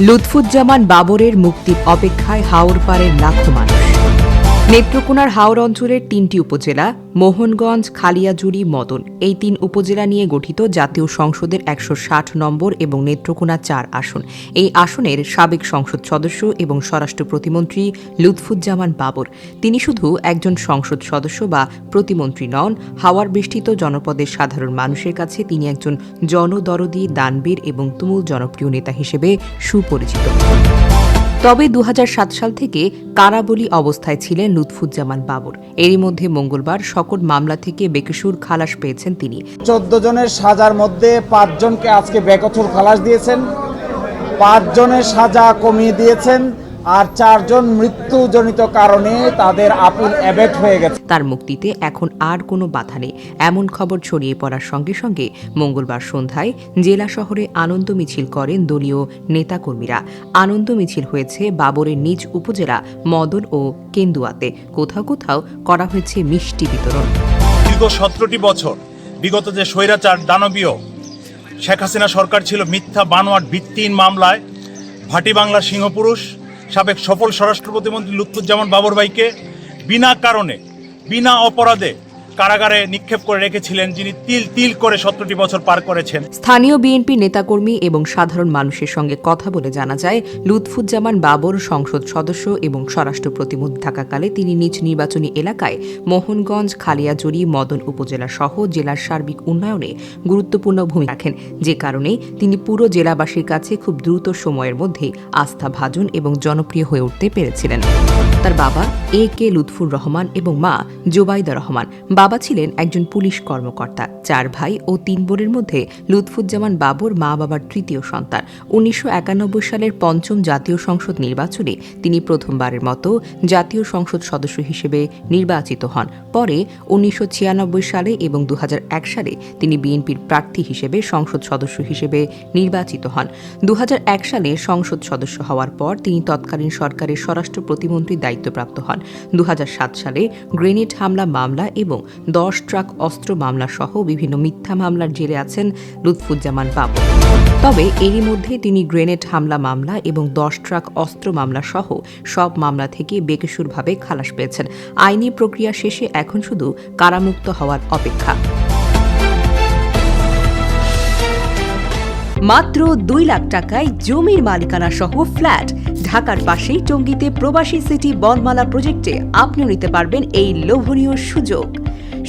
লুৎফুজ্জামান বাবরের মুক্তির অপেক্ষায় হাওর পাড়ের লাখো মানুষ নেত্রকোনার হাওর অঞ্চলের তিনটি উপজেলা, মোহনগঞ্জ, খালিয়াজুড়ি, মদন। এই তিন উপজেলা নিয়ে গঠিত জাতীয় সংসদের একশো ষাট নম্বর এবং নেত্রকোনা চার আসন। এই আসনের সাবেক সংসদ সদস্য এবং স্বরাষ্ট্র প্রতিমন্ত্রী লুৎফুজ্জামান বাবর। তিনি শুধু একজন সংসদ সদস্য বা প্রতিমন্ত্রী নন হাওয়ার বেষ্টিত জনপদের সাধারণ মানুষের কাছে তিনি একজন জনদরদি, দানবীর এবং তুমুল জনপ্রিয় নেতা হিসেবে সুপরিচিত। তবে দু হাজার সাত সাল থেকে কারাবলি অবস্থায় ছিলেন লুৎফুজ্জামান বাবর। এরই মধ্যে মঙ্গলবার সকল মামলা থেকে বেকসুর খালাস পেয়েছেন তিনি। চোদ্দ জনের সাজার মধ্যে পাঁচজনকে আজকে বেকথুর খালাস দিয়েছেন। পাঁচজনের সাজা কমিয়ে দিয়েছেন। আর চারজন মৃত্যুজনিত কারণে তাদের আপিল অ্যাবেট হয়ে গেছে। তার মুক্তিতে এখন আর কোনো বাধা নেই। এমন খবর ছড়িয়ে পড়ার সঙ্গে সঙ্গে মঙ্গলবার সন্ধ্যায় জেলা শহরে আনন্দ মিছিল করেন দলীয় নেতাকর্মীরা। আনন্দ মিছিল হয়েছে বাবরের নিজ উপজেলা মদন ও কেন্দুয়াতে। কোথাও কোথাও করা হয়েছে মিষ্টি বিতরণ। দীর্ঘ সতেরোটি বছর বিগত যে স্বৈরাচার দানবীয় শেখ হাসিনা সরকার ছিল মিথ্যা বানোয়াট ভিত্তিহীন মামলায় ভাটি বাংলার সিংহপুরুষ সাবেক সফল স্বরাষ্ট্র প্রতিমন্ত্রী লুৎফুজ্জামান বাবর ভাইকে বিনা কারণে বিনা অপরাধে কারাগারে নিক্ষেপ করে রেখেছিলেন, যিনি তিল তিল করে সতেরোটি বছর পার করেছেন। স্থানীয় বিএনপি নেতাকর্মী এবং সাধারণ মানুষের সঙ্গে কথা বলে জানা যায়, লুৎফুজ্জামান বাবর সংসদ সদস্য এবং স্বরাষ্ট্র প্রতিমন্ত্রী থাকাকালে তিনি নিজ নির্বাচনী এলাকায় মোহনগঞ্জ খালিয়াজুড়ি মদন উপজেলা সহ জেলার সার্বিক উন্নয়নে গুরুত্বপূর্ণ ভূমিকা রাখেন। যে কারণে তিনি পুরো জেলাবাসীর কাছে খুব দ্রুত সময়ের মধ্যে আস্থা ভাজন এবং জনপ্রিয় হয়ে উঠতে পেরেছিলেন। তার বাবা এ কে লুৎফুর রহমান এবং মা জোবাইদা রহমান। বাবা ছিলেন একজন পুলিশ কর্মকর্তা, চার ভাই ও তিন বোনের মধ্যে লুৎফুজ্জামান বাবর মা বাবার তৃতীয় সন্তান। উনিশশো একানব্বই সালের পঞ্চম জাতীয় সংসদ নির্বাচনে তিনি প্রথমবারের মতো জাতীয় সংসদ সদস্য হিসেবে নির্বাচিত হন। পরে উনিশশো ছিয়ানব্বই সালে এবং দু হাজার এক সালে তিনি বিএনপির প্রার্থী হিসেবে সংসদ সদস্য হিসেবে নির্বাচিত হন। দু হাজার এক সালে সংসদ সদস্য হওয়ার পর তিনি তৎকালীন সরকারের স্বরাষ্ট্র প্রতিমন্ত্রীর দায়িত্বপ্রাপ্ত হন। দু হাজার সাত সালে গ্রেনেড হামলা মামলা এবং দশ ট্রাক অস্ত্র মামলা সহ বিভিন্ন মিথ্যা মামলার জেলে আছেন লুৎফুজ্জামান বাবু। তবে এরই মধ্যে তিনি গ্রেনেড হামলা মামলা এবং দশ ট্রাক অস্ত্র মামলা সহ সব মামলা থেকে বেকসুরভাবে খালাস পেয়েছেন। আইনি প্রক্রিয়া শেষে এখন শুধু কারামুক্ত হওয়ার অপেক্ষা। মাত্র দুই লাখ টাকায় জমির মালিকানা সহ ফ্ল্যাট। ঢাকার পাশেই টঙ্গিতে প্রবাসী সিটি বনমালা প্রজেক্টে আপনিও নিতে পারবেন এই লোভনীয় সুযোগ।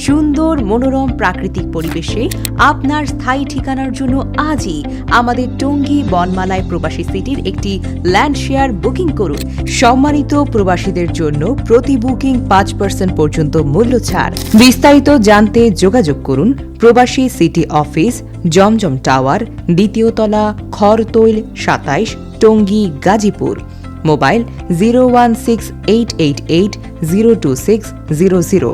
সুন্দর, মনোরম প্রাকৃতিক পরিবেশে আপনার স্থায়ী ঠিকানার জন্য আজই আমাদের টঙ্গী বনমালায় প্রবাসী সিটির একটি ল্যান্ড শেয়ার বুকিং করুন। সম্মানিত প্রবাসীদের জন্য প্রতি বুকিং পাঁচ পার্সেন্ট পর্যন্ত মূল্য ছাড় বিস্তারিত জানতে যোগাযোগ করুন প্রবাসী সিটি অফিস, জমজম টাওয়ার, দ্বিতীয় তলা খরতৈল সাতাইশ, Tongi Gazipur. Mobile zero one six eight eight eight zero two six zero zero.